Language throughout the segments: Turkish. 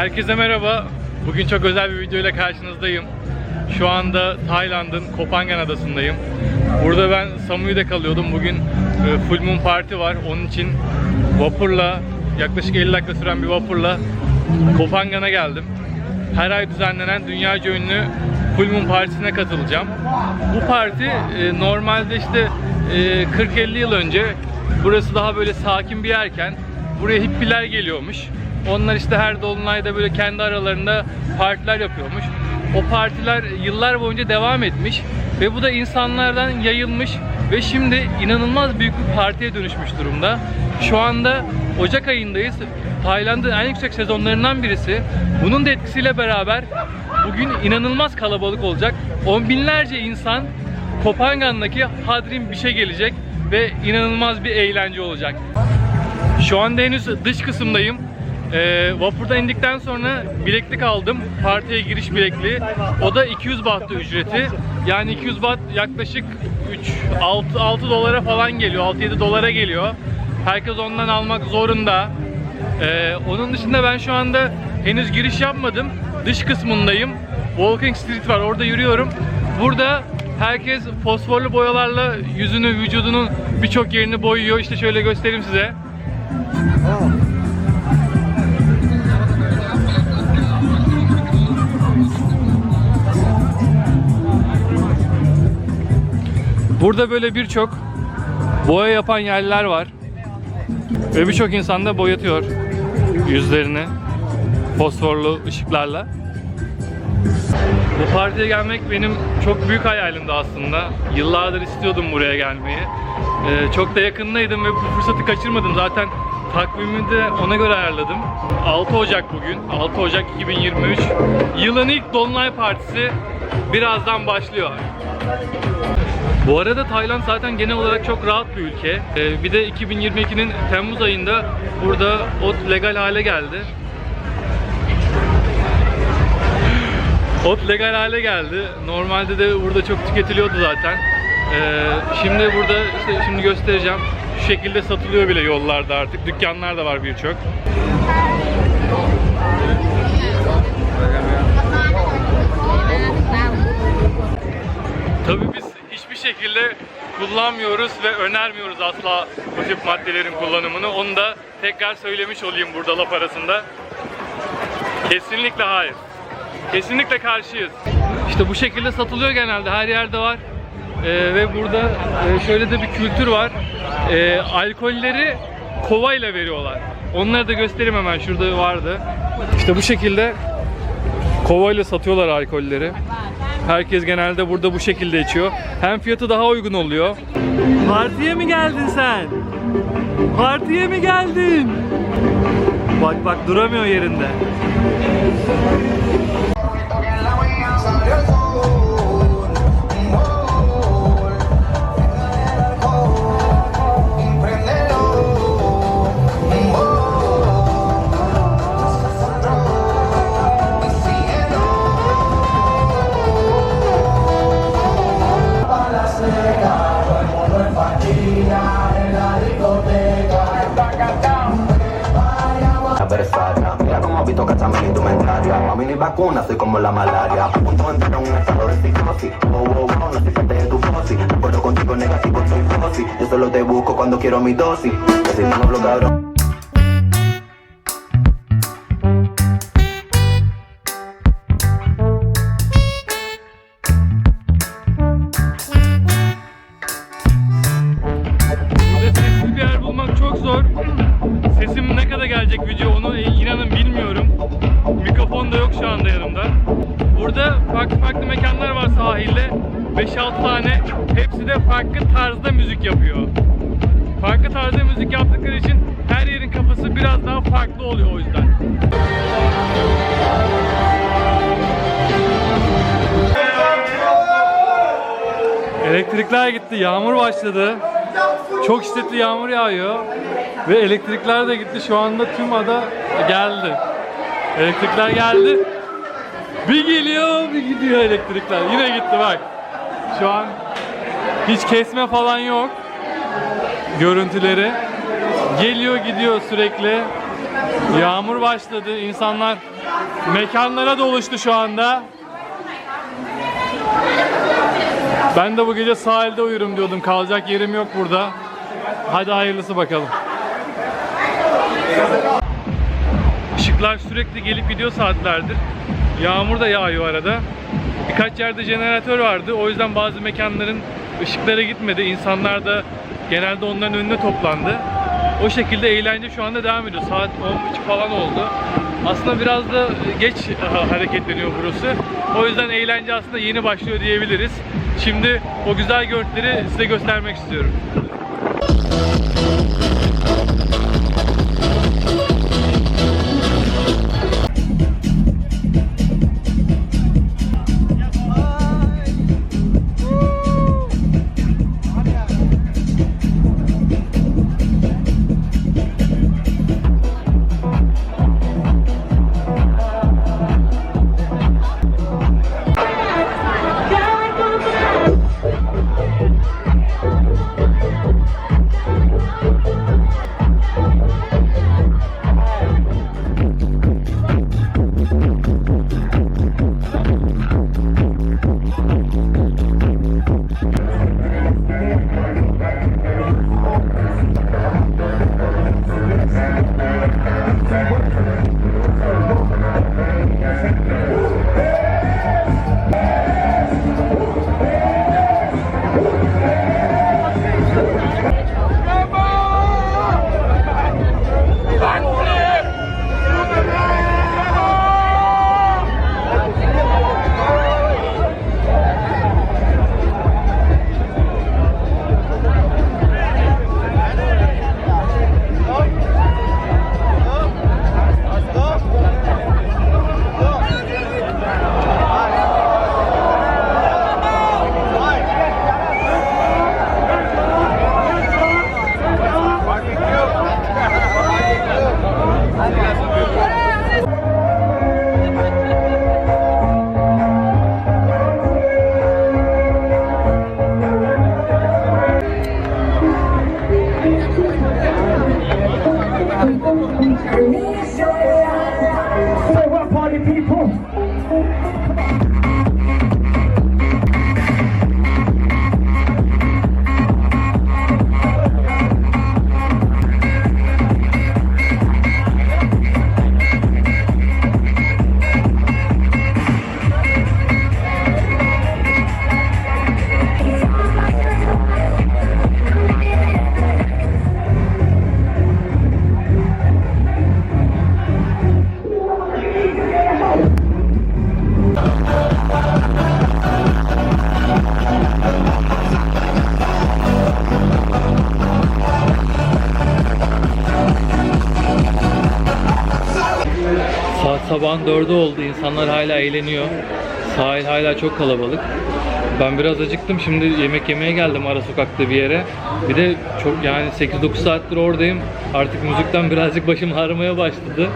Herkese merhaba. Bugün çok özel bir video ile karşınızdayım. Şu anda Tayland'ın Kopangan adasındayım. Burada ben Samuyu'da kalıyordum. Bugün e, Full Moon Party var. Onun için vapurla, yaklaşık 50 dakika süren bir vapurla Kopangan'a geldim. Her ay düzenlenen dünyaca ünlü Full Moon Partisi'ne katılacağım. Bu parti e, normalde işte e, 40-50 yıl önce burası daha böyle sakin bir yerken buraya hippiler geliyormuş. Onlar işte her dolunayda böyle kendi aralarında partiler yapıyormuş. O partiler yıllar boyunca devam etmiş ve bu da insanlardan yayılmış ve şimdi inanılmaz büyük bir partiye dönüşmüş durumda. Şu anda Ocak ayındayız. Tayland'ın en yüksek sezonlarından birisi. Bunun da etkisiyle beraber bugün inanılmaz kalabalık olacak. On binlerce insan Kopangan'daki Hadrin Biş'e gelecek ve inanılmaz bir eğlence olacak. Şu anda henüz dış kısımdayım. Ee, vapurdan indikten sonra bileklik aldım. Partiye giriş bilekliği. O da 200 bahtı ücreti. Yani 200 baht yaklaşık 3 6 6 dolara falan geliyor. 6-7 dolara geliyor. Herkes ondan almak zorunda. Ee, onun dışında ben şu anda henüz giriş yapmadım. Dış kısmındayım. Walking Street var. Orada yürüyorum. Burada herkes fosforlu boyalarla yüzünü, vücudunun birçok yerini boyuyor. İşte şöyle göstereyim size. Burada böyle birçok boya yapan yerler var. Ve birçok insan da boyatıyor yüzlerini fosforlu ışıklarla. Bu partiye gelmek benim çok büyük hayalimdi aslında. Yıllardır istiyordum buraya gelmeyi. Ee, çok da yakındaydım ve bu fırsatı kaçırmadım. Zaten takvimimi de ona göre ayarladım. 6 Ocak bugün. 6 Ocak 2023. Yılın ilk Dolunay Partisi birazdan başlıyor. Bu arada Tayland zaten genel olarak çok rahat bir ülke. Ee, bir de 2022'nin Temmuz ayında burada ot legal hale geldi. Ot legal hale geldi. Normalde de burada çok tüketiliyordu zaten. Ee, şimdi burada işte şimdi göstereceğim. Şu şekilde satılıyor bile yollarda artık. Dükkanlar da var birçok. Şekilde kullanmıyoruz ve önermiyoruz asla bu tip maddelerin kullanımını. Onu da tekrar söylemiş olayım burada laf arasında. Kesinlikle hayır. Kesinlikle karşıyız. İşte bu şekilde satılıyor genelde. Her yerde var. Ee, ve burada e, şöyle de bir kültür var. Ee, alkolleri kovayla veriyorlar. Onları da göstereyim hemen. Şurada vardı. İşte bu şekilde kovayla satıyorlar alkolleri. Herkes genelde burada bu şekilde içiyor. Hem fiyatı daha uygun oluyor. Partiye mi geldin sen? Partiye mi geldin? Bak bak duramıyor yerinde. Mi indumentaria. A mí ni vacuna, soy como la malaria. A punto entrar a un estado de psicosis. Oh, oh, oh, no soy parte de tu fosi. De acuerdo contigo, negativo, soy fosi. Yo solo te busco cuando quiero mi dosis. Que si no hablo, cabrón. Bulmak çok zor. Sesim ne kadar gelecek video onu anda yanımda. Burada farklı farklı mekanlar var sahilde. 5-6 tane. Hepsi de farklı tarzda müzik yapıyor. Farklı tarzda müzik yaptıkları için her yerin kafası biraz daha farklı oluyor o yüzden. Elektrikler gitti, yağmur başladı. Çok şiddetli yağmur yağıyor. Ve elektrikler de gitti. Şu anda tüm ada geldi. Elektrikler geldi. Bir geliyor, bir gidiyor elektrikler. Yine gitti bak. Şu an hiç kesme falan yok. Görüntüleri. Geliyor gidiyor sürekli. Yağmur başladı. İnsanlar mekanlara doluştu şu anda. Ben de bu gece sahilde uyurum diyordum. Kalacak yerim yok burada. Hadi hayırlısı bakalım. Işıklar sürekli gelip gidiyor saatlerdir. Yağmur da yağıyor arada. Birkaç yerde jeneratör vardı. O yüzden bazı mekanların ışıkları gitmedi. İnsanlar da genelde onların önüne toplandı. O şekilde eğlence şu anda devam ediyor. Saat 10.30 falan oldu. Aslında biraz da geç hareketleniyor burası. O yüzden eğlence aslında yeni başlıyor diyebiliriz. Şimdi o güzel görüntüleri size göstermek istiyorum. Sabahın dördü oldu. İnsanlar hala eğleniyor. Sahil hala çok kalabalık. Ben biraz acıktım. Şimdi yemek yemeye geldim ara sokakta bir yere. Bir de çok yani 8-9 saattir oradayım. Artık müzikten birazcık başım ağrımaya başladı.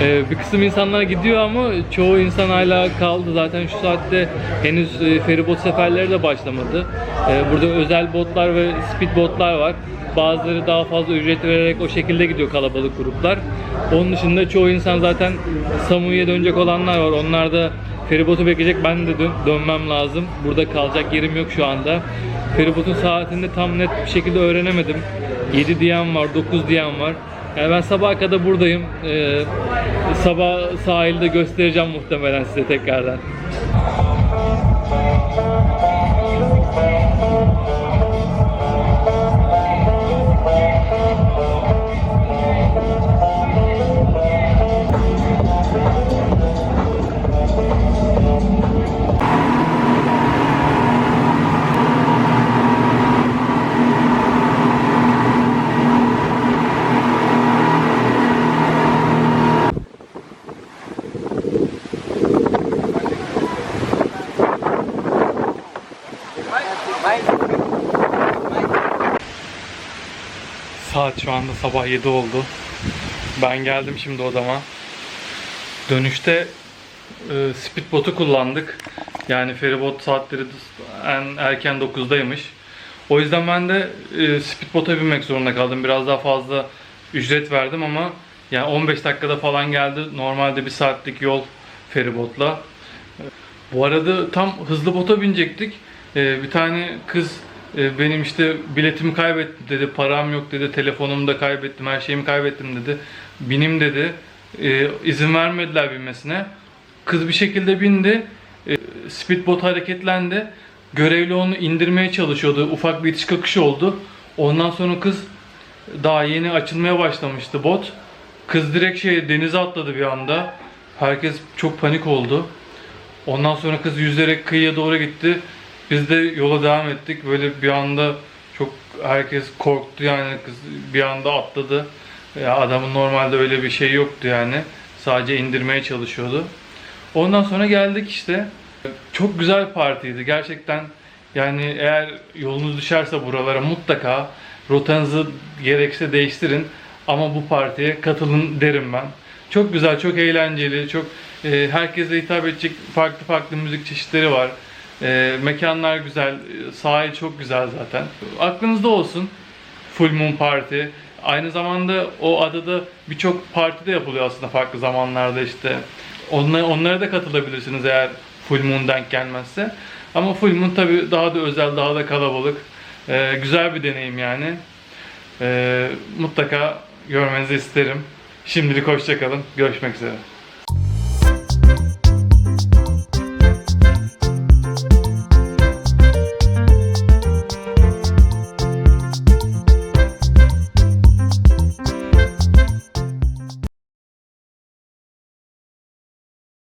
Ee, bir kısım insanlar gidiyor ama çoğu insan hala kaldı. Zaten şu saatte henüz e, feribot seferleri de başlamadı. Ee, burada özel botlar ve speed botlar var. Bazıları daha fazla ücret vererek o şekilde gidiyor kalabalık gruplar. Onun dışında çoğu insan zaten Samu'ya dönecek olanlar var. Onlar da feribotu bekleyecek. Ben de dön- dönmem lazım. Burada kalacak yerim yok şu anda. Feribotun saatini tam net bir şekilde öğrenemedim. 7 diyen var, 9 diyen var. Yani ben sabaha kadar buradayım. Ee, sabah sahilde göstereceğim muhtemelen size tekrardan. Şu anda sabah 7 oldu. Ben geldim şimdi odama. Dönüşte e, speedbot'u kullandık. Yani feribot saatleri en erken 9'daymış. O yüzden ben de e, speedbot'a binmek zorunda kaldım. Biraz daha fazla ücret verdim ama Yani 15 dakikada falan geldi. Normalde bir saatlik yol feribotla. Bu arada tam hızlı bota binecektik. Ee, bir tane kız e, benim işte biletimi kaybettim dedi, param yok dedi, telefonumu da kaybettim, her şeyimi kaybettim dedi. Binim dedi. Ee, izin vermediler binmesine. Kız bir şekilde bindi. Ee, speedbot hareketlendi. Görevli onu indirmeye çalışıyordu. Ufak bir itiş kakışı oldu. Ondan sonra kız daha yeni açılmaya başlamıştı bot. Kız direkt şey denize atladı bir anda. Herkes çok panik oldu. Ondan sonra kız yüzerek kıyıya doğru gitti. Biz de yola devam ettik. Böyle bir anda çok herkes korktu yani kız bir anda atladı. Ya adamın normalde öyle bir şey yoktu yani. Sadece indirmeye çalışıyordu. Ondan sonra geldik işte. Çok güzel partiydi gerçekten. Yani eğer yolunuz düşerse buralara mutlaka rotanızı gerekse değiştirin. Ama bu partiye katılın derim ben. Çok güzel, çok eğlenceli, çok e, herkese hitap edecek farklı farklı müzik çeşitleri var. E, mekanlar güzel, sahil çok güzel zaten. Aklınızda olsun Full Moon Party. Aynı zamanda o adada birçok parti de yapılıyor aslında farklı zamanlarda işte. Onlara, onlara da katılabilirsiniz eğer Full Moon denk gelmezse. Ama Full Moon tabi daha da özel, daha da kalabalık. E, güzel bir deneyim yani. E, mutlaka görmenizi isterim. Şimdilik hoşçakalın. Görüşmek üzere.